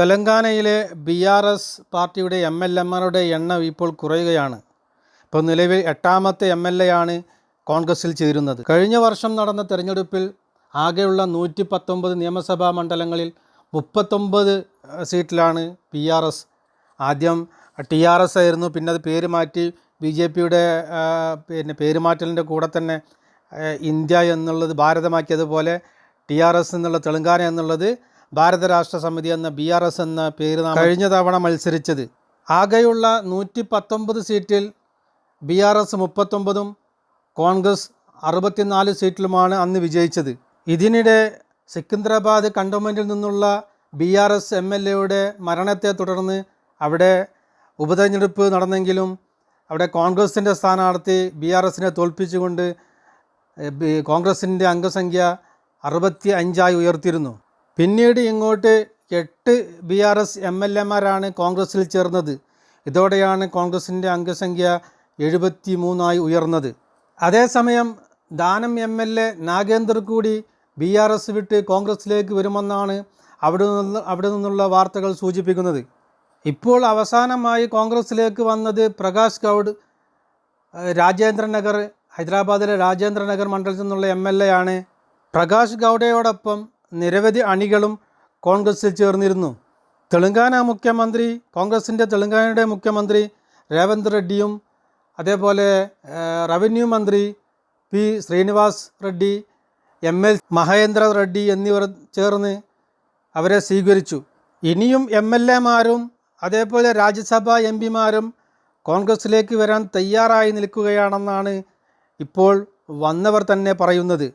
തെലങ്കാനയിലെ B R S പാർട്ടിയുടെ M L എമാരുടെ എണ്ണം ഇപ്പോൾ കുറയുകയാണ്. ഇപ്പോൾ നിലവിൽ എട്ടാമത്തെ എം എൽ എ ആണ് കോൺഗ്രസിൽ ചേരുന്നത്. കഴിഞ്ഞ വർഷം നടന്ന തെരഞ്ഞെടുപ്പിൽ ആകെയുള്ള നൂറ്റി പത്തൊമ്പത് നിയമസഭാ മണ്ഡലങ്ങളിൽ മുപ്പത്തൊമ്പത് സീറ്റിലാണ് പി ആർ എസ്. ആദ്യം ടി ആർ എസ് ആയിരുന്നു. പിന്നെ അത് പേര് മാറ്റി ബി ജെ പിയുടെ പിന്നെ പേരുമാറ്റലിന്റെ കൂടെ തന്നെ ഇന്ത്യ എന്നുള്ളത് ഭാരതമാക്കിയതുപോലെ ടി ആർ എസ് എന്നുള്ള തെലങ്കാന എന്നുള്ളത് ഭാരത രാഷ്ട്ര സമിതി എന്ന ബി ആർ എസ് എന്ന പേര് കഴിഞ്ഞ തവണ മത്സരിച്ചത്. ആകെയുള്ള നൂറ്റി പത്തൊമ്പത് സീറ്റിൽ ബി ആർ എസ് മുപ്പത്തൊമ്പതും കോൺഗ്രസ് അറുപത്തിനാല് സീറ്റിലുമാണ് അന്ന് വിജയിച്ചത്. ഇതിനിടെ സിക്കന്ദരാബാദ് കണ്ടോൺമെന്റിൽ നിന്നുള്ള B R S M L എയുടെ മരണത്തെ തുടർന്ന് അവിടെ ഉപതെരഞ്ഞെടുപ്പ് നടന്നെങ്കിലും അവിടെ കോൺഗ്രസിന്റെ സ്ഥാനാർത്ഥി ബി ആർ എസിനെ തോൽപ്പിച്ചുകൊണ്ട് കോൺഗ്രസിന്റെ അംഗസംഖ്യ അറുപത്തി അഞ്ചായി ഉയർത്തിയിരുന്നു. പിന്നീട് ഇങ്ങോട്ട് എട്ട് B R S M L എമാരാണ് കോൺഗ്രസിൽ ചേർന്നത്. ഇതോടെയാണ് കോൺഗ്രസിന്റെ അംഗസംഖ്യ എഴുപത്തി മൂന്നായി ഉയർന്നത്. അതേസമയം ദാനം എം എൽ എ നാഗേന്ദർ കൂടി ബി ആർ എസ് വിട്ട് കോൺഗ്രസിലേക്ക് വരുമെന്നാണ് അവിടെ നിന്ന് അവിടെ നിന്നുള്ള വാർത്തകൾ സൂചിപ്പിക്കുന്നത്. ഇപ്പോൾ അവസാനമായി കോൺഗ്രസിലേക്ക് വന്നത് പ്രകാശ് ഗൗഡ് രാജേന്ദ്രനഗർ രാജേന്ദ്ര നഗർ ഹൈദരാബാദിലെ രാജേന്ദ്ര നഗർ മണ്ഡലത്തിൽ നിന്നുള്ള എം എൽ എ ആണ്. പ്രകാശ് ഗൗഡയോടൊപ്പം നിരവധി അണികളും കോൺഗ്രസിൽ ചേർന്നിരുന്നു. തെലങ്കാന മുഖ്യമന്ത്രി കോൺഗ്രസിന്റെ തെലങ്കാനയുടെ മുഖ്യമന്ത്രി രേവന്ത് റെഡ്ഡിയും അതേപോലെ റവന്യൂ മന്ത്രി P Srinivas Reddy M L Mahendra Reddy എന്നിവർ ചേർന്ന് അവരെ സ്വീകരിച്ചു. ഇനിയും എം എൽ എമാരും അതേപോലെ രാജ്യസഭാ എം പിമാരും കോൺഗ്രസിലേക്ക് വരാൻ തയ്യാറായി നിൽക്കുകയാണെന്നാണ് ഇപ്പോൾ വന്നവർ തന്നെ പറയുന്നത്.